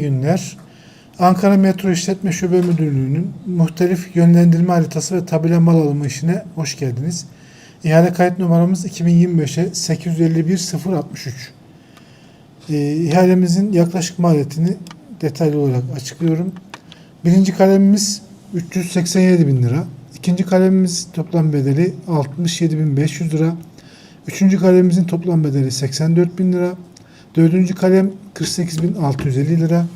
günler. Ankara Metro İşletme Şube Müdürlüğü'nün muhtelif yönlendirme haritası ve tabela mal alımı işine hoş geldiniz. İhale kayıt numaramız 2025'e 851 063. Ee, ihalemizin yaklaşık maliyetini detaylı olarak açıklıyorum. Birinci kalemimiz 387 bin lira. İkinci kalemimiz toplam bedeli 67.500 lira. Üçüncü kalemimizin toplam bedeli 84 bin lira. Dördüncü kalem 48.650 lira.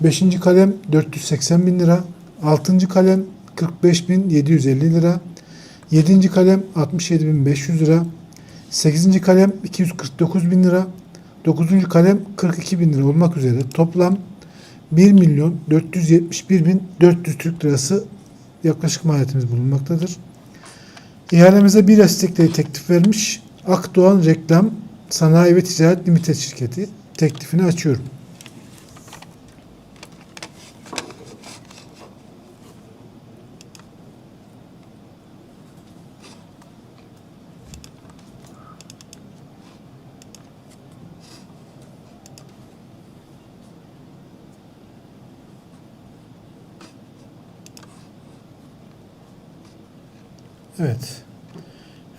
Beşinci kalem 480 bin lira. Altıncı kalem 45.750 lira. Yedinci kalem 67.500 lira. Sekizinci kalem 249 bin lira. Dokuzuncu kalem 42 bin lira olmak üzere toplam 1 milyon 471 bin 400 Türk lirası yaklaşık maliyetimiz bulunmaktadır. İhalemize bir destekleri teklif vermiş Akdoğan Reklam Sanayi ve Ticaret Limited şirketi teklifini açıyorum. Evet.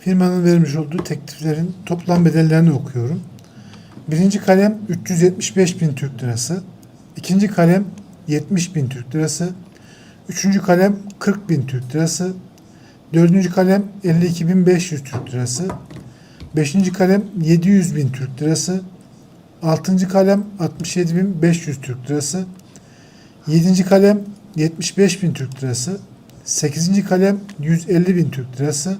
Firmanın vermiş olduğu tekliflerin toplam bedellerini okuyorum. Birinci kalem 375 bin Türk lirası. ikinci kalem 70 bin Türk lirası. Üçüncü kalem 40 bin Türk lirası. Dördüncü kalem 52 bin 500 Türk lirası. Beşinci kalem 700 bin Türk lirası. Altıncı kalem 67 bin 500 Türk lirası. Yedinci kalem 75 bin Türk lirası. 8. kalem 150 bin Türk lirası.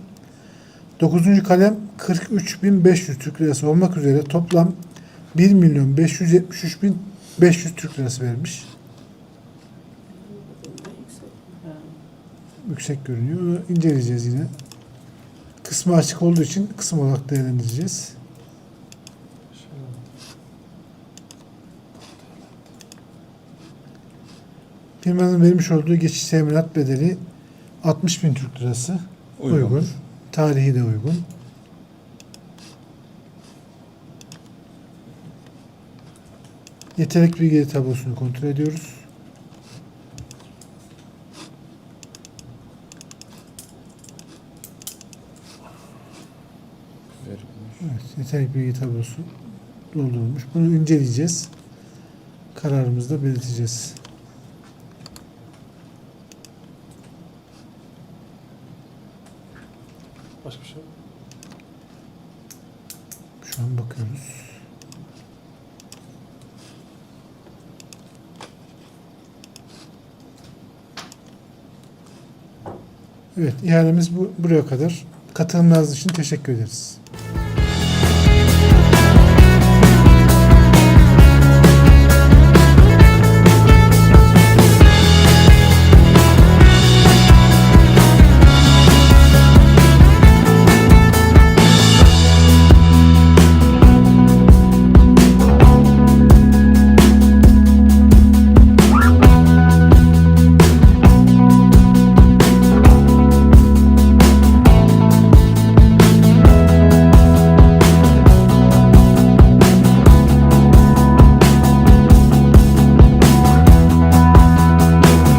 9. kalem 43.500 Türk lirası olmak üzere toplam 1 milyon 573 bin 500 Türk lirası vermiş. Yüksek görünüyor. Onu inceleyeceğiz yine. Kısmı açık olduğu için kısım olarak değerlendireceğiz. Firmanın vermiş olduğu geçiş teminat bedeli 60 bin Türk lirası. Uygun. Uygun. Tarihi de uygun. Yetenek bilgileri tablosunu kontrol ediyoruz. Evet, yetenek bilgi tablosu doldurulmuş. Bunu inceleyeceğiz. Kararımızda belirteceğiz. Başka bir şey yok. Şu an bakıyoruz. Evet, ihalemiz bu, buraya kadar. Katılımlarınız için teşekkür ederiz.